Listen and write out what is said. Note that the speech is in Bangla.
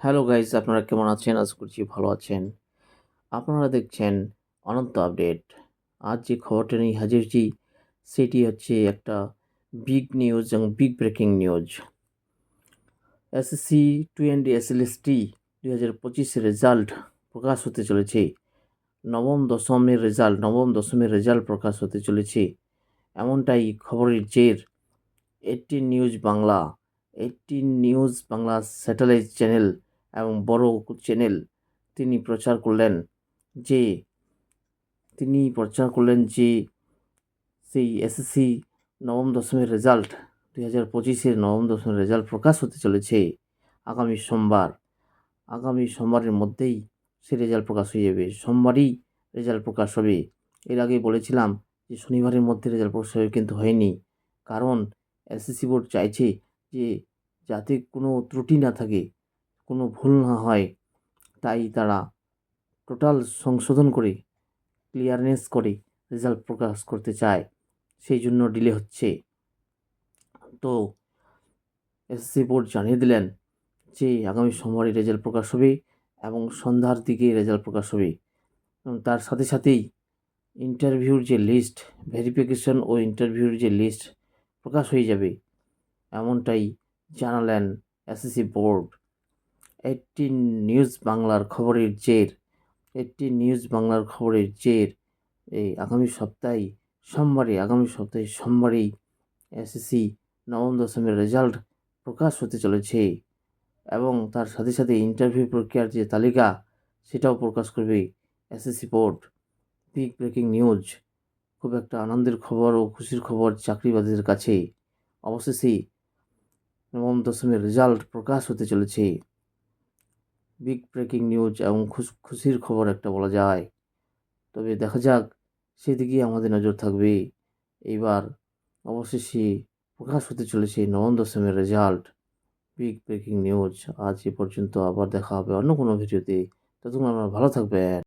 হ্যালো গাইজ আপনারা কেমন আছেন? আশা করছি ভালো আছেন। আপনারা দেখছেন অনন্ত আপডেট। আজ যে খবরটা নিয়ে হাজির সেটি হচ্ছে একটা বিগ নিউজ এবং big breaking news SSC two and SLST দুই হাজার পঁচিশের রেজাল্ট প্রকাশ হতে চলেছে। নবম, দশমের রেজাল্ট নবম, দশমের রেজাল্ট প্রকাশ হতে চলেছে। এমনটাই খবরের জের। Eighteen news Bangla eighteen news Bangla satellite channel এবং বড় চ্যানেল তিনি প্রচার করলেন যে, তিনি প্রচার করলেন যে, সেই এসএসসি নবম দশমের রেজাল্ট দুই হাজার পঁচিশের নবম দশমের রেজাল্ট প্রকাশ হতে চলেছে আগামী সোমবার। আগামী সোমবারের মধ্যেই সে রেজাল্ট প্রকাশ হয়ে যাবে। সোমবারই রেজাল্ট প্রকাশ হবে। এর আগে বলেছিলাম যে, শনিবারের মধ্যে রেজাল্ট প্রকাশ হবে কিন্তু হয়নি। কারণ এসএসসি বোর্ড চাইছে যে, যাতে কোনো ত্রুটি না থাকে। কোনো ভুল না হয়, তাই তারা টোটাল সংশোধন করে ক্লিয়ারনেস করে রেজাল্ট প্রকাশ করতে চায়। সেই জন্য ডিলে হচ্ছে। তো এসএসসি বোর্ড জানিয়ে দিলেন যে, আগামী সোমবারই রেজাল্ট প্রকাশ হবে এবং সন্ধ্যার দিকে রেজাল্ট প্রকাশ হবে। এবং তার সাথে সাথেই ইন্টারভিউর যে লিস্ট ভেরিফিকেশন ও ইন্টারভিউর যে লিস্ট প্রকাশ হয়ে যাবে, এমনটাই জানালেন এসএসসি বোর্ড এইটিন নিউজ বাংলার খবরের জের এইটিন নিউজ বাংলার খবরের জের। এই আগামী সপ্তাহে, সোমবারে, আগামী সপ্তাহে, সোমবারেই এসএসসি নবম দশমের রেজাল্ট প্রকাশ হতে চলেছে এবং তার সাথে সাথে ইন্টারভিউ প্রক্রিয়ার যে তালিকা, সেটাও প্রকাশ করবে SSC board big breaking news খুব একটা আনন্দের খবর ও খুশির খবর চাকরিবাদীদের কাছে। অবশেষেই নবম দশমের রেজাল্ট প্রকাশ হতে চলেছে। বিগ ব্রেকিং নিউজ এবং খুশির খবর একটা বলা যায়। তবে দেখা যাক, সেদিকেই আমাদের নজর থাকবে। এইবার অবশেষে প্রকাশ হতে চলেছে নবম দশমের রেজাল্ট বিগ ব্রেকিং নিউজ আজ এ পর্যন্ত আবার দেখা হবে অন্য কোনো ভিডিওতে। ততক্ষণ আপনারা ভালো থাকবেন।